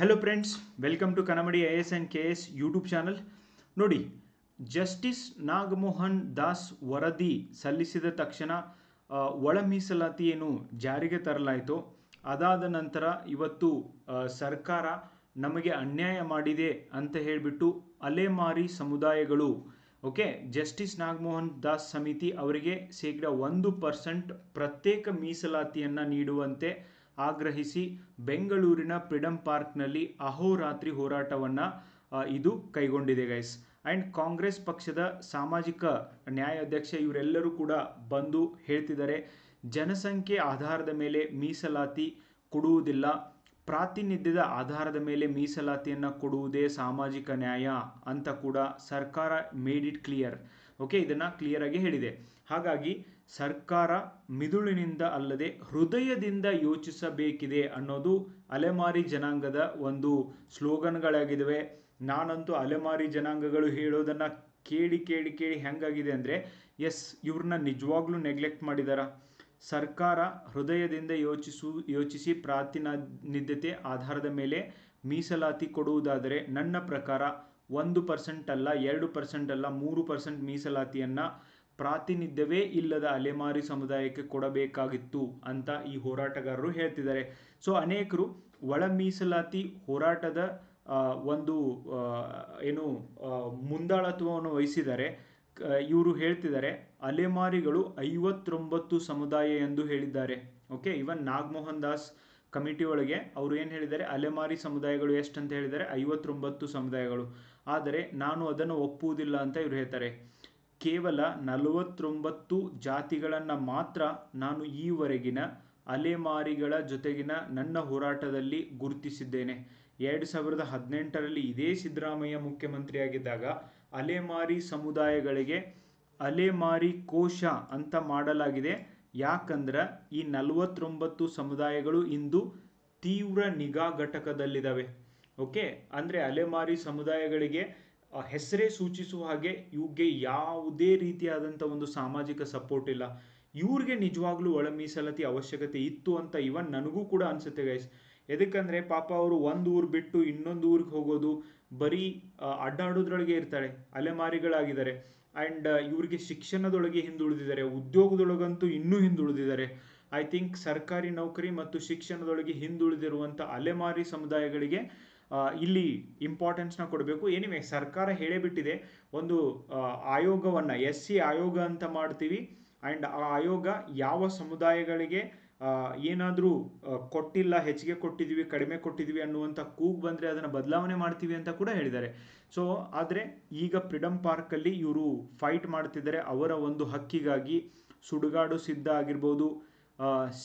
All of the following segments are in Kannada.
Hello friends welcome to Kannadi I S and K S YouTube channel ನೋಡಿ ಜಸ್ಟಿಸ್ ನಾಗಮೋಹನ್ ದಾಸ್ ವರದಿ ಸಲ್ಲಿಸಿದ ತಕ್ಷಣ ಒಳ ಮೀಸಲಾತಿಯನ್ನು ಜಾರಿಗೆ ತರಲಾಯಿತು. ಅದಾದ ನಂತರ ಇವತ್ತು ಸರ್ಕಾರ ನಮಗೆ ಅನ್ಯಾಯ ಮಾಡಿದೆ ಅಂತ ಹೇಳಿಬಿಟ್ಟು ಅಲೆಮಾರಿ ಸಮುದಾಯಗಳು, ಓಕೆ ಜಸ್ಟಿಸ್ ನಾಗಮೋಹನ್ ದಾಸ್ ಸಮಿತಿ ಅವರಿಗೆ ಶೇಕಡ ಒಂದು ಪರ್ಸೆಂಟ್ ಪ್ರತ್ಯೇಕ ಮೀಸಲಾತಿಯನ್ನು ನೀಡುವಂತೆ ಆಗ್ರಹಿಸಿ ಬೆಂಗಳೂರಿನ ಫ್ರೀಡಂ ಪಾರ್ಕ್ನಲ್ಲಿ ಅಹೋರಾತ್ರಿ ಹೋರಾಟವನ್ನು ಇದು ಕೈಗೊಂಡಿದೆ, ಗೈಸ್. ಆ್ಯಂಡ್ ಕಾಂಗ್ರೆಸ್ ಪಕ್ಷದ ಸಾಮಾಜಿಕ ನ್ಯಾಯಾಧ್ಯಕ್ಷ ಇವರೆಲ್ಲರೂ ಕೂಡ ಬಂದು ಹೇಳ್ತಿದ್ದಾರೆ, ಜನಸಂಖ್ಯೆ ಆಧಾರದ ಮೇಲೆ ಮೀಸಲಾತಿ ಕೊಡುವುದಿಲ್ಲ, ಪ್ರಾತಿನಿಧ್ಯದ ಆಧಾರದ ಮೇಲೆ ಮೀಸಲಾತಿಯನ್ನು ಕೊಡುವುದೇ ಸಾಮಾಜಿಕ ನ್ಯಾಯ ಅಂತ ಕೂಡ ಸರ್ಕಾರ ಮೇಡ್ ಇಟ್ ಕ್ಲಿಯರ್ ಓಕೆ ಇದನ್ನು ಕ್ಲಿಯರಾಗಿ ಹೇಳಿದೆ. ಹಾಗಾಗಿ ಸರ್ಕಾರ ಮಿದುಳಿನಿಂದ ಅಲ್ಲದೆ ಹೃದಯದಿಂದ ಯೋಚಿಸಬೇಕಿದೆ ಅನ್ನೋದು ಅಲೆಮಾರಿ ಜನಾಂಗದ ಒಂದು ಸ್ಲೋಗನ್ಗಳಾಗಿದ್ದಾವೆ. ನಾನಂತೂ ಅಲೆಮಾರಿ ಜನಾಂಗಗಳು ಹೇಳೋದನ್ನು ಕೇಳಿ ಕೇಳಿ ಕೇಳಿ ಹೆಂಗಾಗಿದೆ ಅಂದರೆ, ಎಸ್, ಇವ್ರನ್ನ ನಿಜವಾಗ್ಲೂ ನೆಗ್ಲೆಕ್ಟ್ ಮಾಡಿದಾರ? ಸರ್ಕಾರ ಹೃದಯದಿಂದ ಯೋಚಿಸು, ಯೋಚಿಸಿ ಪ್ರಾತಿನಿಧ್ಯತೆ ಆಧಾರದ ಮೇಲೆ ಮೀಸಲಾತಿ ಕೊಡುವುದಾದರೆ ನನ್ನ ಪ್ರಕಾರ ಒಂದು ಪರ್ಸೆಂಟ್ ಅಲ್ಲ, ಎರಡು ಪರ್ಸೆಂಟ್ ಅಲ್ಲ, ಮೂರು ಪರ್ಸೆಂಟ್ ಮೀಸಲಾತಿಯನ್ನು ಪ್ರಾತಿನಿಧ್ಯವೇ ಇಲ್ಲದ ಅಲೆಮಾರಿ ಸಮುದಾಯಕ್ಕೆ ಕೊಡಬೇಕಾಗಿತ್ತು ಅಂತ ಈ ಹೋರಾಟಗಾರರು ಹೇಳ್ತಿದ್ದಾರೆ. ಸೊ ಅನೇಕರು ಒಳ ಮೀಸಲಾತಿ ಹೋರಾಟದ ಒಂದು ಏನು ಮುಂದಾಳತ್ವವನ್ನು ವಹಿಸಿದ್ದಾರೆ. ಇವರು ಹೇಳ್ತಿದ್ದಾರೆ, ಅಲೆಮಾರಿಗಳು ಐವತ್ತೊಂಬತ್ತು ಸಮುದಾಯ ಎಂದು ಹೇಳಿದ್ದಾರೆ. Okay even Nagamohan Das committee ಒಳಗೆ ಅವರು ಏನು ಹೇಳಿದ್ದಾರೆ, ಅಲೆಮಾರಿ ಸಮುದಾಯಗಳು ಎಷ್ಟು ಅಂತ ಹೇಳಿದ್ದಾರೆ, ಐವತ್ತೊಂಬತ್ತು ಸಮುದಾಯಗಳು. ಆದರೆ ನಾನು ಅದನ್ನು ಒಪ್ಪುವುದಿಲ್ಲ ಅಂತ ಇವರು ಹೇಳ್ತಾರೆ. ಕೇವಲ ನಲವತ್ತೊಂಬತ್ತು ಜಾತಿಗಳನ್ನು ಮಾತ್ರ ನಾನು ಈವರೆಗಿನ ಅಲೆಮಾರಿಗಳ ಜೊತೆಗಿನ ನನ್ನ ಹೋರಾಟದಲ್ಲಿ ಗುರುತಿಸಿದ್ದೇನೆ. ಎರಡು ಸಾವಿರದ ಹದಿನೆಂಟರಲ್ಲಿ ಇದೇ ಸಿದ್ದರಾಮಯ್ಯ ಮುಖ್ಯಮಂತ್ರಿಯಾಗಿದ್ದಾಗ ಅಲೆಮಾರಿ ಸಮುದಾಯಗಳಿಗೆ ಅಲೆಮಾರಿ ಕೋಶ ಅಂತ ಮಾಡಲಾಗಿದೆ. ಯಾಕಂದ್ರೆ ಈ ನಲವತ್ತೊಂಬತ್ತು ಸಮುದಾಯಗಳು ಇಂದು ತೀವ್ರ ನಿಗಾ ಘಟಕದಲ್ಲಿದ್ದಾವೆ. ಓಕೆ? ಅಂದರೆ ಅಲೆಮಾರಿ ಸಮುದಾಯಗಳಿಗೆ ಹೆಸರೇ ಸೂಚಿಸುವ ಹಾಗೆ ಇವ್ಗೆ ಯಾವುದೇ ರೀತಿಯಾದಂಥ ಒಂದು ಸಾಮಾಜಿಕ ಸಪೋರ್ಟ್ ಇಲ್ಲ. ಇವ್ರಿಗೆ ನಿಜವಾಗ್ಲೂ ಒಳ ಮೀಸಲಾತಿ ಅವಶ್ಯಕತೆ ಇತ್ತು ಅಂತ ಇವನ್ ನನಗೂ ಕೂಡ ಅನ್ಸುತ್ತೆ ಗೈಸ್ ಎದಕ್ಕಂದ್ರೆ ಪಾಪ ಅವರು ಒಂದು ಊರು ಬಿಟ್ಟು ಇನ್ನೊಂದು ಊರಿಗೆ ಹೋಗೋದು ಬರೀ ಅಡ್ಡಾಡೋದ್ರೊಳಗೆ ಇರ್ತಾರೆ, ಅಲೆಮಾರಿಗಳಾಗಿದ್ದಾರೆ. ಆ್ಯಂಡ್ ಇವ್ರಿಗೆ ಶಿಕ್ಷಣದೊಳಗೆ ಹಿಂದುಳಿದಿದ್ದಾರೆ, ಉದ್ಯೋಗದೊಳಗಂತೂ ಇನ್ನೂ ಹಿಂದುಳಿದಿದ್ದಾರೆ. ಐ ಥಿಂಕ್ ಸರ್ಕಾರಿ ನೌಕರಿ ಮತ್ತು ಶಿಕ್ಷಣದೊಳಗೆ ಹಿಂದುಳಿದಿರುವಂಥ ಅಲೆಮಾರಿ ಸಮುದಾಯಗಳಿಗೆ ಇಲ್ಲಿ ಇಂಪಾರ್ಟೆನ್ಸ್ನ ಕೊಡಬೇಕು. ಎನಿವೆ ಸರ್ಕಾರ ಹೇಳೇ ಬಿಟ್ಟಿದೆ ಒಂದು ಆಯೋಗವನ್ನು ಎಸ್ ಸಿ ಆಯೋಗ ಅಂತ ಮಾಡ್ತೀವಿ. ಆ್ಯಂಡ್ ಆ ಆಯೋಗ ಯಾವ ಸಮುದಾಯಗಳಿಗೆ ಏನಾದರೂ ಕೊಟ್ಟಿಲ್ಲ, ಹೆಚ್ಚಿಗೆ ಕೊಟ್ಟಿದ್ದೀವಿ ಕಡಿಮೆ ಕೊಟ್ಟಿದ್ದೀವಿ ಅನ್ನುವಂಥ ಕೂಗು ಬಂದರೆ ಅದನ್ನು ಬದಲಾವಣೆ ಮಾಡ್ತೀವಿ ಅಂತ ಕೂಡ ಹೇಳಿದ್ದಾರೆ. ಸೊ ಆದರೆ ಈಗ ಫ್ರೀಡಮ್ ಪಾರ್ಕಲ್ಲಿ ಇವರು ಫೈಟ್ ಮಾಡ್ತಿದ್ದಾರೆ ಅವರ ಒಂದು ಹಕ್ಕಿಗಾಗಿ. ಸುಡುಗಾಡು ಸಿದ್ಧ ಆಗಿರ್ಬೋದು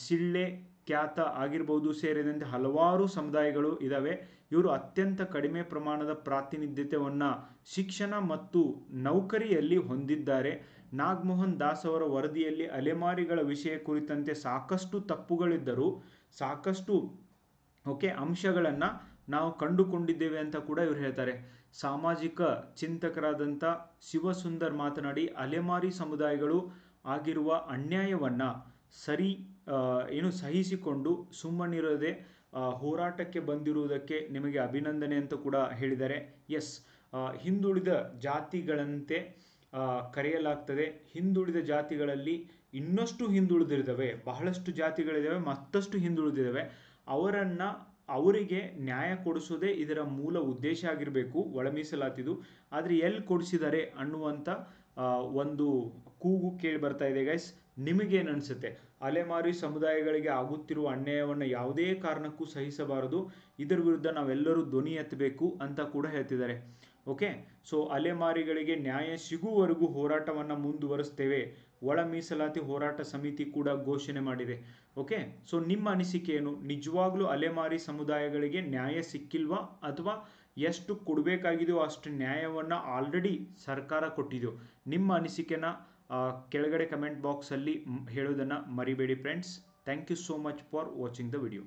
ಸಿಳ್ಳೆ ಖ್ಯಾತ ಆಗಿರ್ಬೋದು ಸೇರಿದಂತೆ ಹಲವಾರು ಸಮುದಾಯಗಳು ಇದ್ದಾವೆ ಇವರು ಅತ್ಯಂತ ಕಡಿಮೆ ಪ್ರಮಾಣದ ಪ್ರಾತಿನಿಧ್ಯತೆಯನ್ನು ಶಿಕ್ಷಣ ಮತ್ತು ನೌಕರಿಯಲ್ಲಿ ಹೊಂದಿದ್ದಾರೆ. ನಾಗಮೋಹನ್ ದಾಸ್ ಅವರ ವರದಿಯಲ್ಲಿ ಅಲೆಮಾರಿಗಳ ವಿಷಯ ಕುರಿತಂತೆ ಸಾಕಷ್ಟು ತಪ್ಪುಗಳಿದ್ದರೂ ಸಾಕಷ್ಟು, ಓಕೆ, ಅಂಶಗಳನ್ನು ನಾವು ಕಂಡುಕೊಂಡಿದ್ದೇವೆ ಅಂತ ಕೂಡ ಇವರು ಹೇಳ್ತಾರೆ. ಸಾಮಾಜಿಕ ಚಿಂತಕರಾದಂಥ ಶಿವಸುಂದರ್ ಮಾತನಾಡಿ, ಅಲೆಮಾರಿ ಸಮುದಾಯಗಳು ಆಗಿರುವ ಅನ್ಯಾಯವನ್ನು ಸರಿ ಏನು ಸಹಿಸಿಕೊಂಡು ಸುಮ್ಮನಿರದೆ ಹೋರಾಟಕ್ಕೆ ಬಂದಿರುವುದಕ್ಕೆ ನಿಮಗೆ ಅಭಿನಂದನೆ ಅಂತ ಕೂಡ ಹೇಳಿದ್ದಾರೆ. ಎಸ್ ಹಿಂದುಳಿದ ಜಾತಿಗಳಂತೆ ಕರೆಯಲಾಗ್ತದೆ. ಹಿಂದುಳಿದ ಜಾತಿಗಳಲ್ಲಿ ಇನ್ನಷ್ಟು ಹಿಂದುಳಿದಿದ್ದಾವೆ ಬಹಳಷ್ಟು ಜಾತಿಗಳಿದ್ದಾವೆ, ಮತ್ತಷ್ಟು ಹಿಂದುಳಿದಿದ್ದಾವೆ. ಅವರನ್ನು ಅವರಿಗೆ ನ್ಯಾಯ ಕೊಡಿಸೋದೇ ಇದರ ಮೂಲ ಉದ್ದೇಶ ಆಗಿರಬೇಕು ಒಳ ಮೀಸಲಾತಿದು ಆದರೆ ಎಲ್ಲಿ ಕೊಡಿಸಿದ್ದಾರೆ ಅನ್ನುವಂಥ ಒಂದು ಕೂಗು ಕೇಳಿ ಬರ್ತಾ ಇದೆ ಗೈಸ್ ನಿಮಗೇನು ಅನಿಸುತ್ತೆ? ಅಲೆಮಾರಿ ಸಮುದಾಯಗಳಿಗೆ ಆಗುತ್ತಿರುವ ಅನ್ಯಾಯವನ್ನು ಯಾವುದೇ ಕಾರಣಕ್ಕೂ ಸಹಿಸಬಾರದು. ಇದರ ವಿರುದ್ಧ ನಾವೆಲ್ಲರೂ ಧ್ವನಿ ಎತ್ತಬೇಕು ಅಂತ ಕೂಡ ಹೇಳ್ತಿದ್ದಾರೆ. ಓಕೆ ಸೊ ಅಲೆಮಾರಿಗಳಿಗೆ ನ್ಯಾಯ ಸಿಗುವವರೆಗೂ ಹೋರಾಟವನ್ನು ಮುಂದುವರಿಸ್ತೇವೆ. ಒಳ ಮೀಸಲಾತಿ ಹೋರಾಟ ಸಮಿತಿ ಕೂಡ ಘೋಷಣೆ ಮಾಡಿದೆ. ಓಕೆ ಸೊ ನಿಮ್ಮ ಅನಿಸಿಕೆ ಏನು? ನಿಜವಾಗ್ಲೂ ಅಲೆಮಾರಿ ಸಮುದಾಯಗಳಿಗೆ ನ್ಯಾಯ ಸಿಕ್ಕಿಲ್ವಾ? ಅಥವಾ ಎಷ್ಟು ಕೊಡಬೇಕಾಗಿದೆಯೋ ಅಷ್ಟು ನ್ಯಾಯವನ್ನು ಆಲ್ರೆಡಿ ಸರ್ಕಾರ ಕೊಟ್ಟಿದೆಯೋ. ನಿಮ್ಮ ಅನಿಸಿಕೆನ ಕೆಳಗಡೆ ಕಮೆಂಟ್ ಬಾಕ್ಸಲ್ಲಿ ಹೇಳೋದನ್ನು ಮರಿಬೇಡಿ friends thank you so much for watching the video